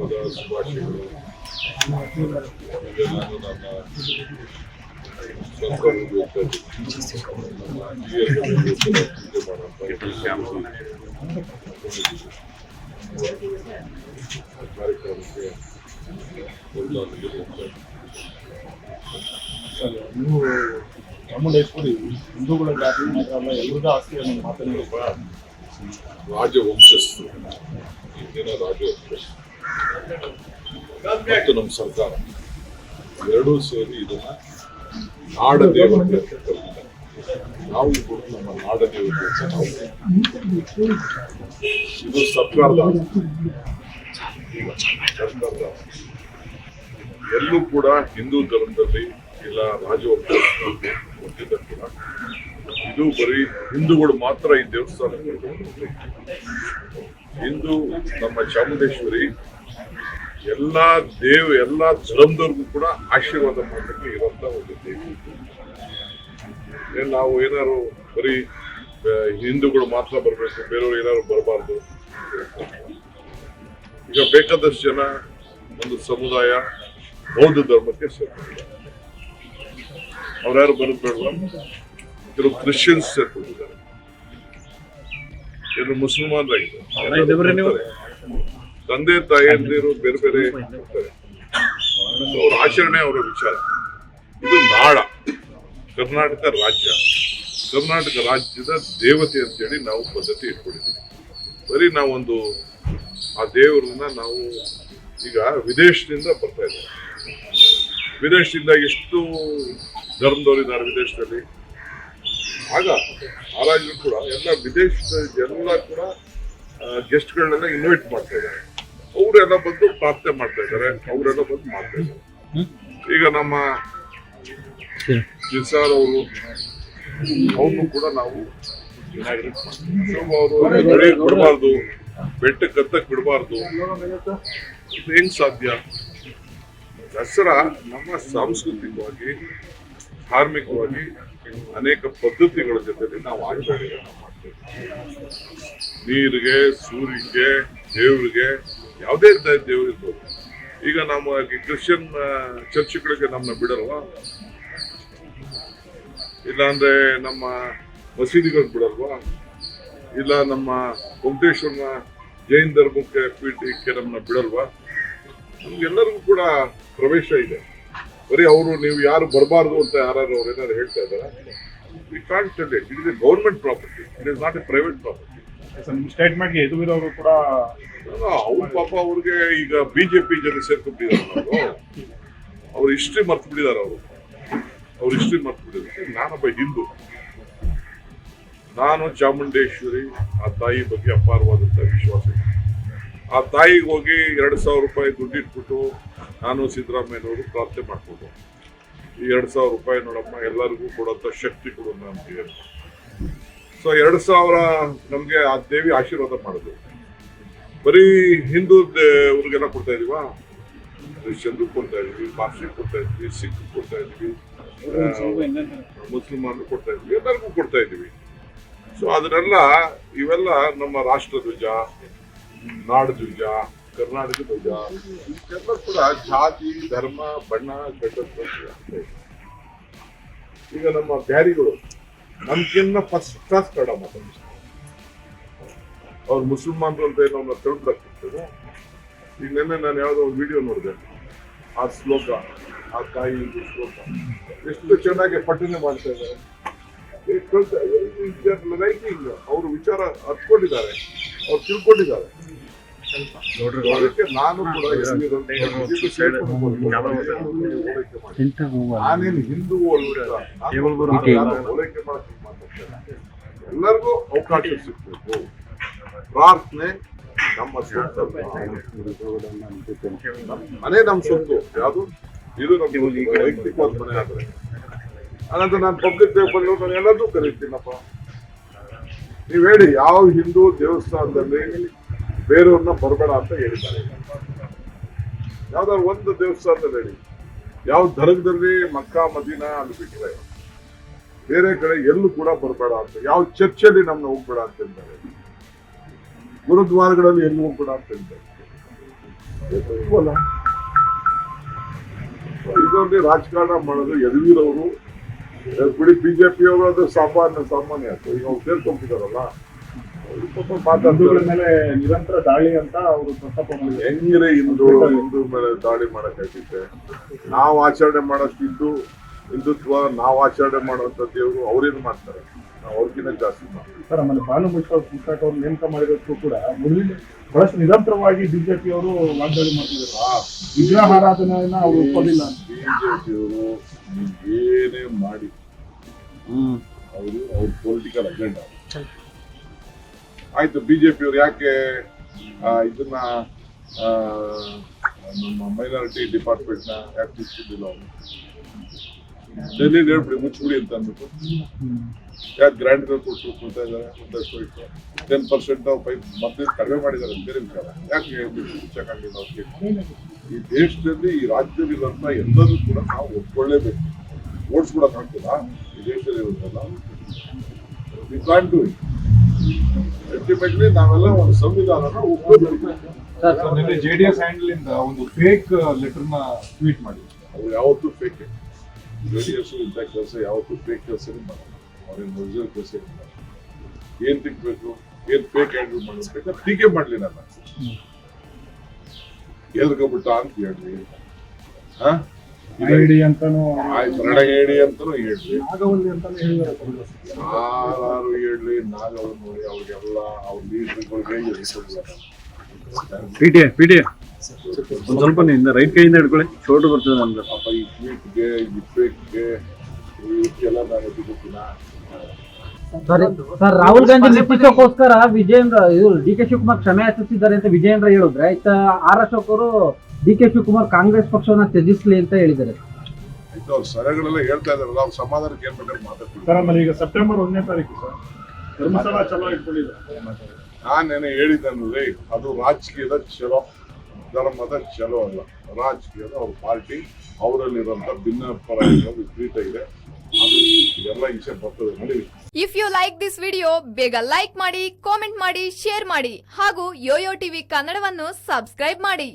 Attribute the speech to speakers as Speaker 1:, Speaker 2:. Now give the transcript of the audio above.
Speaker 1: ಹಬ್ಬದ ಶುಭಾಶಯಗಳು ಇದೆಲ್ಲನೂ ನನ್ನ ಸ್ವಂತ ಊರಿಗೆ ನಮ್ಮ ಹಿರಿಯರಿಗೆ ಪೂಜೆ ಮಾಡುವಂತ ಕಾರ್ಯಕ್ರಮಕ್ಕೆ ಒಂದಾಗಿರುವಂತ
Speaker 2: ನೀವು ಚಾಮುಂಡೇಶ್ವರಿ ಹಿಂದೂಗಳ ಜಾತಿ ಮಾತ್ರ ಅಲ್ಲ ಎಲ್ಲರಿಗೂ ಆಸ್ತಿ ಅನ್ನೋ ಮಾತನ್ನು ಕೂಡ
Speaker 1: ರಾಜವಂಶಸ್ಥರು ಇಂದಿನ ರಾಜವಂಶಸ್ಥರು ಮತ್ತು ನಮ್ಮ ಸರ್ಕಾರ ಎರಡೂ ಸೇರಿ ಇದನ್ನ ನಾಡ ದೇವತೆ ನಾವು ಕೂಡ ನಮ್ಮ ನಾಡ ದೇವತೆ ಇದು ಸರ್ಕಾರದ ಎಲ್ಲೂ ಕೂಡ ಹಿಂದೂ ಧರ್ಮದಲ್ಲಿ ಇಲ್ಲ ರಾಜವಂಶ ಕೂಡ. ಇದು ಬರೀ ಹಿಂದೂಗಳು ಮಾತ್ರ ಈ ದೇವಸ್ಥಾನ ಹಿಂದೂ ನಮ್ಮ ಚಾಮುಂಡೇಶ್ವರಿ ಎಲ್ಲಾ ದೇವ ಎಲ್ಲ ಧರ್ಮದವ್ರಿಗೂ ಕೂಡ ಆಶೀರ್ವಾದ ಮಾಡಲಿಕ್ಕೆ ಇರುವಂತ ಒಂದು ದೇವಿ. ನಾವು ಏನಾದ್ರು ಬರೀ ಹಿಂದೂಗಳು ಮಾತ್ರ ಬರಬೇಕು ಬೇರೆಯವರು ಏನಾದ್ರು ಬರಬಾರ್ದು. ಈಗ ಬೇಕಾದಷ್ಟು ಜನ ಒಂದು ಸಮುದಾಯ ಬೌದ್ಧ ಧರ್ಮಕ್ಕೆ ಸೇರ್ಕೊಂಡಿದ್ದಾರೆ. ಅವ್ರ್ಯಾರು ಬರೋದು ಬೇಡವಾ ಕೆಲವು ಕ್ರಿಶ್ಚಿಯನ್ಸ್ ಸೇರ್ಕೊಂಡಿದ್ದಾರೆ. ಕೆಲವು ಮುಸಲ್ಮಾನರಾಗಿದ್ದಾರೆ. ತಂದೆ ತಾಯಿಯಂದಿರು ಬೇರೆ ಬೇರೆ. ಅವ್ರ ಆಚರಣೆ, ಅವರ ವಿಚಾರ. ಇದು ನಾಡ. ಕರ್ನಾಟಕ ರಾಜ್ಯ. ಕರ್ನಾಟಕ ರಾಜ್ಯದ ದೇವತೆ ಅಂತೇಳಿ ನಾವು ಪದ್ಧತಿ ಇಟ್ಕೊಂಡಿದ್ದೀವಿ. ಬರೀ ನಾವೊಂದು ಆ ದೇವರನ್ನ ನಾವು ಈಗ ವಿದೇಶದಿಂದ ಬರ್ತಾ ಇದ್ದಾರೆ ವಿದೇಶದಿಂದ ಎಷ್ಟು ಧರ್ಮದವರಿದ್ದಾರೆ ವಿದೇಶದಲ್ಲಿ? ಆಗ ಆ ರಾಜ್ಯರು ಕೂಡ ಎಲ್ಲ ವಿದೇಶದ ಎಲ್ಲ ಕೂಡ ಗೆಸ್ಟ್ಗಳನ್ನೆಲ್ಲ ಇನ್ವೈಟ್ ಮಾಡ್ತಾ ಇದ್ದಾರೆ. ಅವರೆಲ್ಲ ಬಂದು ಪ್ರಾರ್ಥನೆ ಮಾಡ್ತಾ ಇದ್ದಾರೆ. ಅವರೆಲ್ಲ ಬಂದು ಮಾಡ್ತಾ ಇದ್ದಾರೆ. ಈಗ ನಮ್ಮ ನಿಸಾರ್ ಅವರು ಅವ್ರನ್ನು ಕೂಡ ನಾವು ಬೆಳೆಯಕ್ ಬಿಡಬಾರ್ದು ಬೆಟ್ಟಕ್ಕೆ ಕತ್ತಕ್ ಬಿಡಬಾರ್ದು. ಹೆಂಗ್ ಸಾಧ್ಯ? ದಸರಾ ನಮ್ಮ ಸಾಂಸ್ಕೃತಿಕವಾಗಿ ಧಾರ್ಮಿಕವಾಗಿ ಅನೇಕ ಪದ್ಧತಿಗಳ ಜೊತೆ ನಾವು ಆಚರಣೆಗಳನ್ನ ಮಾಡ್ತೇವೆ ನೀರಿಗೆ ಸೂರ್ಯಗೆ ದೇವ್ರಿಗೆ ಯಾವುದೇ ದೇವರು ಇರ್ಬೋದು. ಈಗ ನಮ್ಮ ಕ್ರಿಶ್ಚಿಯನ್ ಚರ್ಚ್ಗಳಿಗೆ ನಮ್ಮನ್ನ ಬಿಡಲ್ವ? ಇಲ್ಲಾಂದ್ರೆ ನಮ್ಮ ಮಸೀದಿಗಳಿಗೆ ಬಿಡಲ್ವಾ? ಇಲ್ಲ ನಮ್ಮ ವೆಂಕಟೇಶ್ವರನ ಜೈನ್ ಧರ್ಮಕ್ಕೆ ಪೀಠಕ್ಕೆ ನಮ್ಮನ್ನ ಬಿಡಲ್ವಾ? ನಮ್ಗೆಲ್ಲರಿಗೂ ಕೂಡ ಪ್ರವೇಶ ಇದೆ. ಬರೀ ಅವರು, ನೀವು ಯಾರು ಬರಬಾರ್ದು ಅಂತ ಯಾರು ಅವ್ರು ಏನಾದ್ರು ಹೇಳ್ತಾ ಇದ್ದಾರೆ? We can't it is government property it is not a private property
Speaker 2: ಸ್ಟೇಟ್ಮೆಂಟ್ಗೆ ಎದುರಿದವರು ಕೂಡ
Speaker 1: ಅವ್ರ ಪಾಪ ಅವ್ರಿಗೆ ಈಗ ಬಿಜೆಪಿ ಜೊತೆ ಸೇರ್ಕೊಂಡಿದ್ದಾರೆ ಅವರು. ಅವ್ರ ಹಿಸ್ಟ್ರಿ ಮರ್ತು ಬಿಟ್ಟಿದ್ದಾರೆ ಅವರು. ಅವ್ರ ಹಿಸ್ಟ್ರಿ ಮರ್ತು ಬಿಟ್ಟಿದ್ದಾರೆ ನಾನೊಬ್ಬ ಹಿಂದೂ. ನಾನು ಚಾಮುಂಡೇಶ್ವರಿ, ಆ ತಾಯಿ ಬಗ್ಗೆ ಅಪಾರವಾದಂಥ ವಿಶ್ವಾಸ. ಆ ತಾಯಿಗೆ ಹೋಗಿ ಎರಡು ಸಾವಿರ ರೂಪಾಯಿ ದುಡ್ಡು ಇಟ್ಬಿಟ್ಟು ನಾನು ಸಿದ್ದರಾಮಯ್ಯನವರು ಪ್ರಾರ್ಥನೆ ಮಾಡ್ಕೊಂಡು ಈ ಎರಡು ಸಾವಿರ ರೂಪಾಯಿ ನೋಡಮ್ಮ, ಎಲ್ಲರಿಗೂ ಕೊಡುವಂತ ಶಕ್ತಿ ಕೊಡೋಣ ಹೇಳಿ ಸೊ ಎರಡು ಸಾವಿರ ನಮಗೆ ಆ ದೇವಿ ಆಶೀರ್ವಾದ ಮಾಡಿದ್ರು. ಬರೀ ಹಿಂದೂ ಅವ್ರಿಗೆಲ್ಲ ಕೊಡ್ತಾ ಇದೀವಾ? ಚಂದ್ರ ಕೊಡ್ತಾ ಇದೀವಿ ಪಾರ್ಸಿಗೆ ಕೊಡ್ತಾ ಇದೀವಿ ಸಿಖ್ ಕೊಡ್ತಾ ಇದೀವಿ ಮುಸ್ಲಿಮರು ಕೊಡ್ತಾ ಇದೀವಿ ಎಲ್ಲರಿಗೂ ಕೊಡ್ತಾ ಇದೀವಿ. ಸೊ ಅದನ್ನೆಲ್ಲ ಇವೆಲ್ಲ ನಮ್ಮ ರಾಷ್ಟ್ರ ಧ್ವಜ ನಾಡ ಧ್ವಜ ಕರ್ನಾಟಕ ಧ್ವಜ ಇದೆಲ್ಲ ಕೂಡ ಜಾತಿ ಧರ್ಮ ಬಣ್ಣ ಕಟ್ಟಡ ಈಗ ನಮ್ಮ ಬ್ಯಾರಿಗಳು ನಮ್ಗಿನ್ನ ಫಸ್ಟ್ ಕ್ಲಾಸ್ ಕನ್ನಡ ಮಾತಾಡ್ತಾರೆ. ಅವ್ರು ಮುಸಲ್ಮಾನರು ಅಂತ ಏನೋ ಅವ್ರನ್ನ ತಿಳ್ಕೊಳ್ತಿರ್ತದೆ ಈಗ ನಿನ್ನೆ ನಾನು ಯಾವುದೋ ಒಂದು ವಿಡಿಯೋ ನೋಡಿದೆ. ಆ ಶ್ಲೋಕ ಆ ತಾಯಿ ಶ್ಲೋಕ. ಎಷ್ಟು ಚೆನ್ನಾಗಿ ಪಠನೆ ಮಾಡ್ತಾ ಇದ್ದಾರೆ. ರೈಟಿಂಗ್ ಅವರು ವಿಚಾರ ಹತ್ಕೊಂಡಿದ್ದಾರೆ ಅವ್ರು ತಿಳ್ಕೊಂಡಿದ್ದಾರೆ. ಅದಕ್ಕೆ ನಾನು ಕೂಡ ನಾನೇನು ಹಿಂದೂ ಹೋಲಿಕೆ ಮಾಡಕ್ಕೆ ಮಾತಾಡ್ತೇನೆ. ಎಲ್ಲರಿಗೂ ಅವಕಾಶ ಸಿಗ್ಬೇಕು. ಪ್ರಾರ್ಥನೆ ನಮ್ಮ ಮನೆ ನಮ್ಮ ಸೊತ್ತು ಯಾವುದು? ಇದು ನಮ್ಮ ವೈಯಕ್ತಿಕವಾದ ಮನೆ ಆದ್ರೆ. ಅನಂತರ ನಾನು ಪಬ್ಲಿಕ್ ಬಂದು ನಾನು ಎಲ್ಲದೂ ಕರೀತೀನಪ್ಪ. ನೀವ್ ಹೇಳಿ ಯಾವ ಹಿಂದೂ ದೇವಸ್ಥಾನದಲ್ಲಿ ಬೇರೆಯವ್ರನ್ನ ಬರಬೇಡ ಅಂತ ಹೇಳಿದ್ದಾರೆ. ಯಾವ್ದಾದ್ರು ಒಂದು ದೇವಸ್ಥಾನದಲ್ಲಿ ಹೇಳಿ. ಯಾವ ಧರ್ಮದಲ್ಲಿ ಮಕ್ಕಾ ಮದಿನ ಅಲ್ಲಿ ಬಿಟ್ಟರೆ ಬೇರೆ ಕಡೆ ಎಲ್ಲೂ ಕೂಡ ಬರಬೇಡ ಅಂತ. ಯಾವ ಚರ್ಚಲ್ಲಿ ನಮ್ಮನ್ನ ಹೋಗ್ಬೇಡ ಅಂತ ಹೇಳ್ತಾರೆ ಗುರುದ್ವಾರಗಳಲ್ಲಿ ಎಲ್ಲೂ ಕೂಡ ಅಂತ ಇಲ್ವಲ್ಲ ಇದರಲ್ಲಿ ರಾಜಕಾರಣ ಮಾಡೋದು. ಯದುವೀರ್ ಅವರು ಬಿಡಿ ಬಿಜೆಪಿ ಅವರು ಅದು ಸಾಮಾನ್ಯ ಸಾಮಾನ್ಯ ಆಯ್ತು. ಈಗ ಅವ್ರು ಪಾಪ
Speaker 2: ಮೇಲೆ ನಿರಂತರ ದಾಳಿ ಅಂತ ಅವರು
Speaker 1: ಹೆಂಗ್ರೆ ಹಿಂದೂ ಹಿಂದೂ ಮೇಲೆ ದಾಳಿ ಮಾಡಕ್ಕಾಗುತ್ತೆ ನಾವು ಆಚರಣೆ ಮಾಡೋಷ್ಟು ಹಿಂದೂ ಹಿಂದುತ್ವ ನಾವು ಆಚರಣೆ ಮಾಡುವಂತ ದೇವರು ಅವ್ರೇನು ಮಾಡ್ತಾರೆ? ನಾವು ಅವ್ರಿಗಿಂತ ಜಾಸ್ತಿ ಮಾಡ್ತೀವಿ.
Speaker 2: ಸರ್ ಆಮೇಲೆ ಬಾನು ಮುಷ್ತಾಕ್ ಮುಷ್ತಾಕ್ ಅವ್ರು ನೇಮಕ ಮಾಡಿರೋದಕ್ಕೂ ಕೂಡ ಮೊದಲಿನ ಬಹಳಷ್ಟು ನಿರಂತರವಾಗಿ ಬಿಜೆಪಿ ಅವರು ವಾಗ್ದಾಳಿ ಮಾಡ್ತಿದ್ರು
Speaker 1: ಆ
Speaker 2: ವಿಗ್ರಹಾರಾಧನೆಯನ್ನ ಅವರು ಒಪ್ಪಲಿಲ್ಲ
Speaker 1: ಬಿಜೆಪಿಯವರು ಏನೇ ಮಾಡಿ ಅವರು ಅವ್ರ ಪೊಲಿಟಿಕಲ್ ಅಜೆಂಡಾ ಆಯ್ತು ಬಿಜೆಪಿಯವರು ಯಾಕೆ ಇದನ್ನ ನಮ್ಮ ಮೈನಾರಿಟಿ ಡಿಪಾರ್ಟ್ಮೆಂಟ್ನ ಯಾಕೆ ಮುಚ್ಚಿದ್ದಿಲ್ಲ ಅವರು? ಡೆಲ್ಲಿ ಹೇಳ್ಬಿಡಿ ಮುಚ್ಚಿಬಿಡಿ ಅಂತ ಅಂದ್ಬಿಟ್ಟು ಯಾಕೆ ಗ್ರ್ಯಾಂಡ್ ಕೊಟ್ಟು ಕೊಡ್ತಾ ಇದ್ದಾರೆ ಒಂದಷ್ಟು ಟೆನ್ ಪರ್ಸೆಂಟ್ ನಾವು ಪೈಪ್ ಮತ್ತೆ ಕಡಿಮೆ ಮಾಡಿದ್ದಾರೆ ಬೇರೆ ವಿಚಾರ. ಯಾಕೆ ಮುಚ್ಚಕ್ಕಾಗಲಿಲ್ಲ ಅವ್ರಿಗೆ ಈ ದೇಶದಲ್ಲಿ ಈ ರಾಜ್ಯದಲ್ಲಿ ಇರುವಂತ ಎಲ್ಲರೂ ಕೂಡ ನಾವು ಒಪ್ಕೊಳ್ಳೇಬೇಕು. ಓಡಿಸ್ಕೊಡಕ್ ಆಗ್ತದ ಈ ದೇಶದಲ್ಲಿ ಇರೋದಲ್ಲ ವಿ ಕಾಂಟ್ ಡೂ ಅಲ್ಟಿಮೇಟ್ಲಿ ನಾವೆಲ್ಲ ಒಂದು ಸಂವಿಧಾನನ ಸರ್
Speaker 3: ನಿನ್ನೆ ಜೆಡಿಎಸ್ ಹ್ಯಾಂಡ್ಲಿಂದ ಒಂದು ಫೇಕ್ ಲೆಟರ್ನ ಟ್ವೀಟ್ ಮಾಡಿ
Speaker 1: ಅವ್ರು ಯಾವತ್ತೂ ಫೇಕ್ ಜೆಡಿಎಸ್ ಇಂಥ ಕೆಲಸ ಯಾವತ್ತೂ ಫೇಕ್ ಕೆಲಸನೇ ಮಾಡಲ್ಲ ಅವ್ರೇನು ಒರಿಜಿನಲ್ ಕೆಲಸ ಏನ್ ತಿಕ್ಬೇಕು ಏನ್ ಫೇಕ್ ಹ್ಯಾಂಡಲ್ ಮಾಡಬೇಕು ಟೀಕೆ ಮಾಡ್ಲಿ ನಾನು ಎಲ್ಕೊಬಿಟ್ಟ ಅಂತ ಹೇಳ್ರಿ ಹಾ
Speaker 2: ಐಡಿ ಅಂತಾನು
Speaker 1: ಹೇಳಿ ಅಂತಾನು ಹೇಳ್ರಿ
Speaker 2: ನಾಗವಲ್ಲಿ ಅಂತಾನು
Speaker 1: ಯಾರು ಹೇಳ್ಲಿ ನಾಗವಲ್ಲಿ ನೋಡಿ ಅವ್ರಿಗೆಲ್ಲ ಅವ್ರ ಲೀಡರ್ಗಳಿಗೆ
Speaker 4: ಒಂದ್ ಸ್ವಲ್ಪ ನಿಂದ ರೈಟ್ ಕೈಯಿಂದ ಹಿಡ್ಕೊಳ್ಳಿ. ಚೋಟು ಬರ್ತದೆ ನಮ್ಗೆ
Speaker 1: ಪಾಪ ಈ ಟ್ವೀಟ್ಗೆ ಈ ಫೇಕ್ಗೆ ಇವಕ್ಕೆಲ್ಲ ನಾನು ಎದುಗುತ್ತೀನ
Speaker 5: ಸರ್. ಸರ್ ರಾಹುಲ್ ಗಾಂಧಿ ನೇತೃತ್ವಕ್ಕೋಸ್ಕರ ವಿಜಯೇಂದ್ರ ಇದು ಡಿ ಕೆ ಶಿವಕುಮಾರ್ ಕ್ಷಮೆ ಯಾಚಿಸಿದ್ದಾರೆ ಅಂತ ವಿಜಯೇಂದ್ರ ಹೇಳಿದ್ರೆ ಆಯ್ತಾ ಆರ್ ಅಶೋಕರು ಅವರು ಡಿ ಕೆ ಶಿವಕುಮಾರ್ ಕಾಂಗ್ರೆಸ್ ಪಕ್ಷವನ್ನ ತ್ಯಜಿಸ್ಲಿ ಅಂತ ಹೇಳಿದ್ದಾರೆ.
Speaker 1: ಆಯ್ತು ಅವ್ರು ಸಲಹೆಗಳೆಲ್ಲ ಹೇಳ್ತಾ ಇದಾರಲ್ಲ ಅವ್ರ ಸಮಾಧಾನಕ್ಕೆ ಏನ್ ಬೇಕಾದ್ರೆ ಮಾತಾಡ್ತೀವಿ.
Speaker 2: ಸರ್ ಆಮೇಲೆ ಈಗ ಸೆಪ್ಟೆಂಬರ್ ಒಂದನೇ ತಾರೀಕು ಸರ್. ಧರ್ಮಸ್ಥಳ ಚಲೋ ಇಟ್ಕೊಂಡಿದ್ದಾರೆ.
Speaker 1: ನಾನೇನೆ ಹೇಳಿದ್ದೇನೆ ಅದು ರಾಜಕೀಯದ ಚಲೋ ಧರ್ಮದ ಚಲೋ ಅಲ್ಲ. ರಾಜಕೀಯದ ಅವ್ರ ಪಾರ್ಟಿ, ಅವರಲ್ಲಿರುವಂತ ಭಿನ್ನ ವಿಪರೀತ ಇದೆ. ಎಲ್ಲ ಹಿಂಸೆ ಬರ್ತದೆ ನೋಡಿ.
Speaker 6: If you like this video ಬೇಗ ಲೈಕ್ ಮಾಡಿ ಕಾಮೆಂಟ್ ಮಾಡಿ ಶೇರ್ ಮಾಡಿ, ಹಾಗೂ ಯೋಯೋ ಟಿವಿ ಕನ್ನಡವನ್ನು ಸಬ್ಸ್ಕ್ರೈಬ್ ಮಾಡಿ.